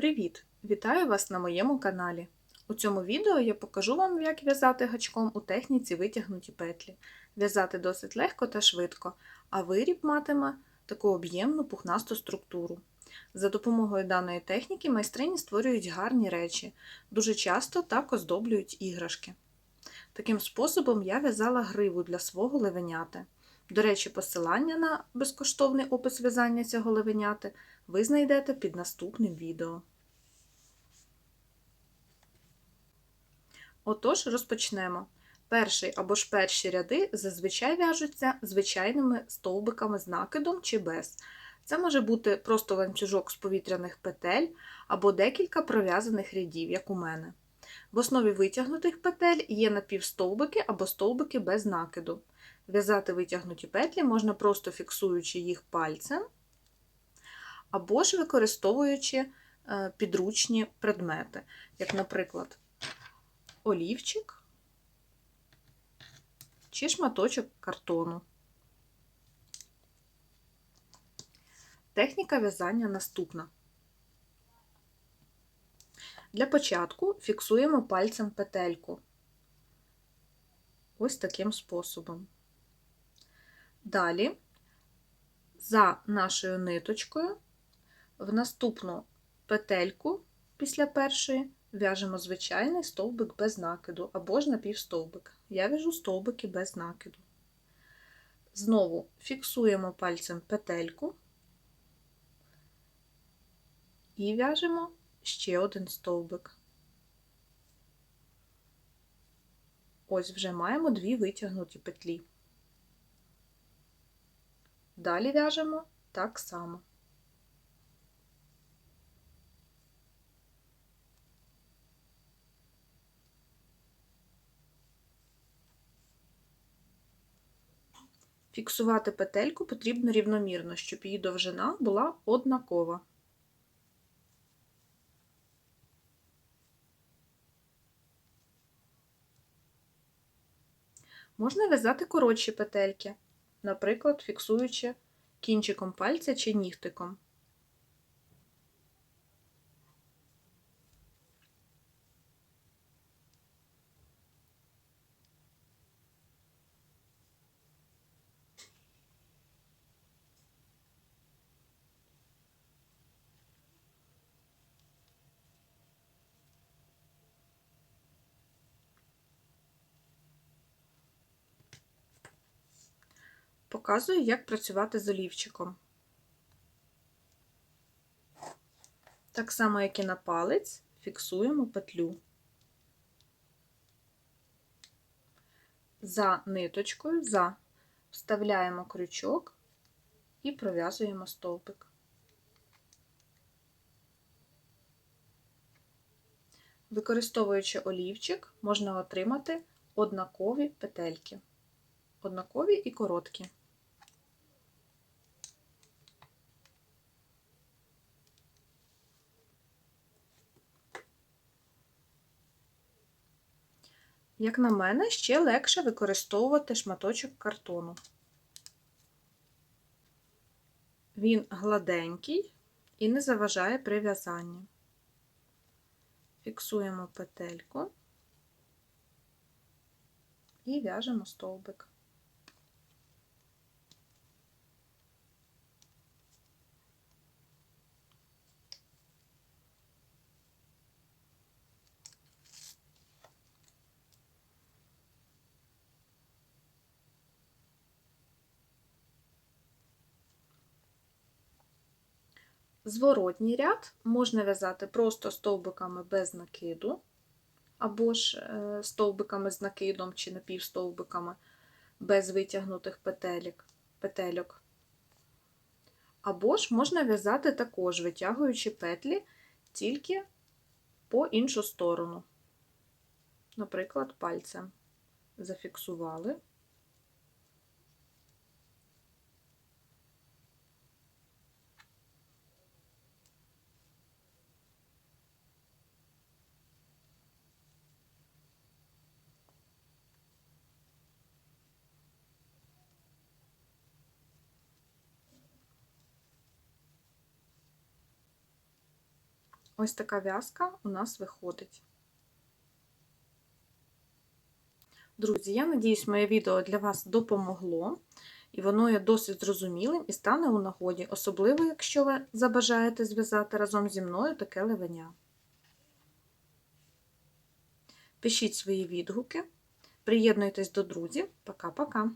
Привіт! Вітаю вас на моєму каналі. У цьому відео я покажу вам, як в'язати гачком у техніці витягнуті петлі. В'язати досить легко та швидко, а виріб матиме таку об'ємну пухнасту структуру. За допомогою даної техніки майстрині створюють гарні речі, дуже часто так оздоблюють іграшки. Таким способом я в'язала гриву для свого левеняти. До речі, посилання на безкоштовний опис в'язання цього левеняти ви знайдете під наступним відео. Отож, розпочнемо. Перший або ж перші ряди зазвичай в'яжуться звичайними стовбиками з накидом чи без. Це може бути просто ланцюжок з повітряних петель або декілька пров'язаних рядів, як у мене. В основі витягнутих петель є напівстовбики або стовбики без накиду. В'язати витягнуті петлі можна просто фіксуючи їх пальцем, або ж використовуючи е, підручні предмети, як, наприклад, олівчик чи шматочок картону. Техніка в'язання наступна. Для початку фіксуємо пальцем петельку ось таким способом. Далі, за нашою ниточкою, в наступну петельку після першої в'яжемо звичайний стовбик без накиду або ж напівстовбик. Я в'яжу стовбики без накиду. Знову фіксуємо пальцем петельку і в'яжемо ще один стовбик. Ось вже маємо дві витягнуті петлі. Далі в'яжемо так само. Фіксувати петельку потрібно рівномірно, щоб її довжина була однакова. Можна в'язати коротші петельки, наприклад, фіксуючи кінчиком пальця чи нігтиком. Показую, як працювати з олівчиком. Так само, як і на палець, фіксуємо петлю. За ниточкою, за вставляємо крючок і пров'язуємо стовпик. Використовуючи олівчик, можна отримати однакові петельки, однакові і короткі. Як на мене, ще легше використовувати шматочок картону. Він гладенький і не заважає при в'язанні. Фіксуємо петельку і в'яжемо стовбик. Зворотній ряд можна в'язати просто стовбиками без накиду, або ж е, стовбиками з накидом чи напівстовбиками без витягнутих петелек, петельок. Або ж можна в'язати також, витягуючи петлі тільки по іншу сторону. Наприклад, пальцем зафіксували. Ось така в'язка у нас виходить. Друзі, я надіюсь, моє відео для вас допомогло, і воно є досить зрозумілим і стане у нагоді, особливо, якщо ви забажаєте зв'язати разом зі мною таке ливеня. Пишіть свої відгуки, приєднуйтесь до друзів. Пока-пока!